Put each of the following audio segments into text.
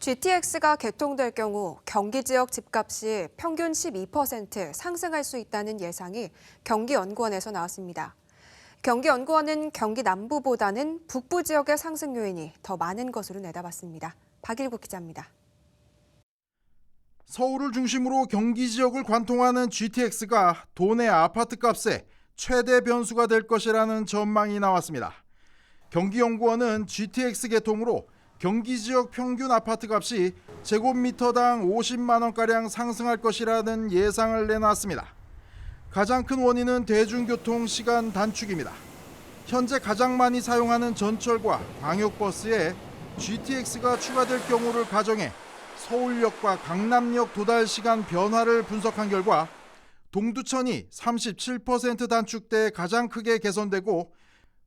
GTX가 개통될 경우 경기 지역 집값이 평균 12% 상승할 수 있다는 예상이 경기연구원에서 나왔습니다. 경기연구원은 경기 남부보다는 북부 지역의 상승 요인이 더 많은 것으로 내다봤습니다. 박일국 기자입니다. 서울을 중심으로 경기 지역을 관통하는 GTX가 도내 아파트 값의 최대 변수가 될 것이라는 전망이 나왔습니다. 경기연구원은 GTX 개통으로 경기 지역 평균 아파트 값이 제곱미터당 50만 원가량 상승할 것이라는 예상을 내놨습니다. 가장 큰 원인은 대중교통 시간 단축입니다. 현재 가장 많이 사용하는 전철과 광역버스에 GTX가 추가될 경우를 가정해 서울역과 강남역 도달 시간 변화를 분석한 결과 동두천이 37% 단축돼 가장 크게 개선되고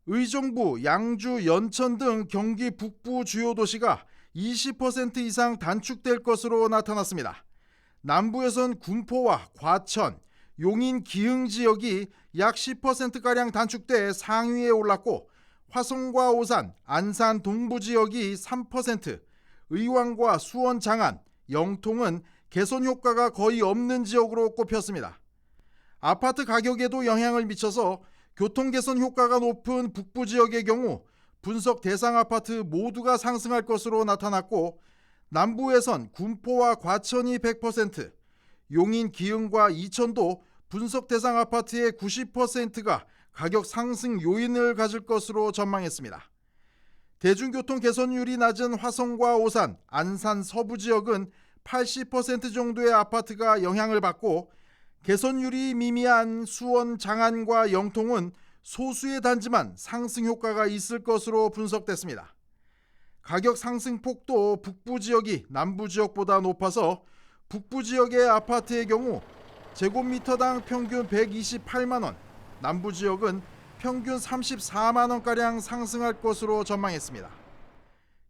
의정부, 양주, 연천 등 경기 북부 주요 도시가 20% 이상 단축될 것으로 나타났습니다. 남부에선 군포와 과천, 용인, 기흥 지역이 약 10%가량 단축돼 상위에 올랐고 화성과 오산, 안산 동부 지역이 3%, 의왕과 수원, 장안, 영통은 개선 효과가 거의 없는 지역으로 꼽혔습니다. 아파트 가격에도 영향을 미쳐서 교통 개선 효과가 높은 북부 지역의 경우 분석 대상 아파트 모두가 상승할 것으로 나타났고 남부에선 군포와 과천이 100%, 용인, 기흥과 이천도 분석 대상 아파트의 90%가 가격 상승 요인을 가질 것으로 전망했습니다. 대중교통 개선율이 낮은 화성과 오산, 안산 서부 지역은 80% 정도의 아파트가 영향을 받고 개선율이 미미한 수원, 장안과 영통은 소수의 단지만 상승 효과가 있을 것으로 분석됐습니다. 가격 상승 폭도 북부 지역이 남부 지역보다 높아서 북부 지역의 아파트의 경우 제곱미터당 평균 128만 원, 남부 지역은 평균 34만 원가량 상승할 것으로 전망했습니다.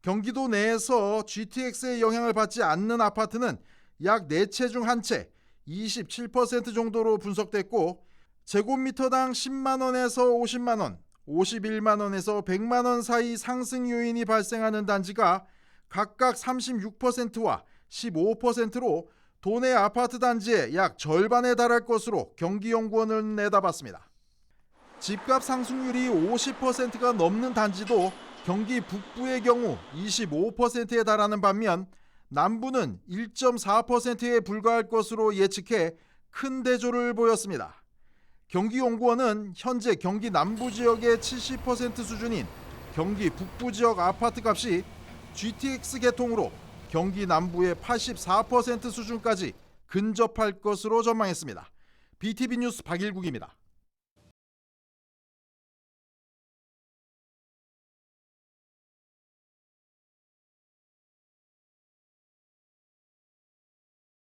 경기도 내에서 GTX의 영향을 받지 않는 아파트는 약 4채 중한 채, 27% 정도로 분석됐고 제곱미터당 10만 원에서 50만 원, 51만 원에서 100만 원 사이 상승 요인이 발생하는 단지가 각각 36%와 15%로 도내 아파트 단지의 약 절반에 달할 것으로 경기연구원은 내다봤습니다. 집값 상승률이 50%가 넘는 단지도 경기 북부의 경우 25%에 달하는 반면 남부는 1.4%에 불과할 것으로 예측해 큰 대조를 보였습니다. 경기연구원은 현재 경기 남부 지역의 70% 수준인 경기 북부 지역 아파트 값이 GTX 개통으로 경기 남부의 84% 수준까지 근접할 것으로 전망했습니다. BTV 뉴스 박일국입니다.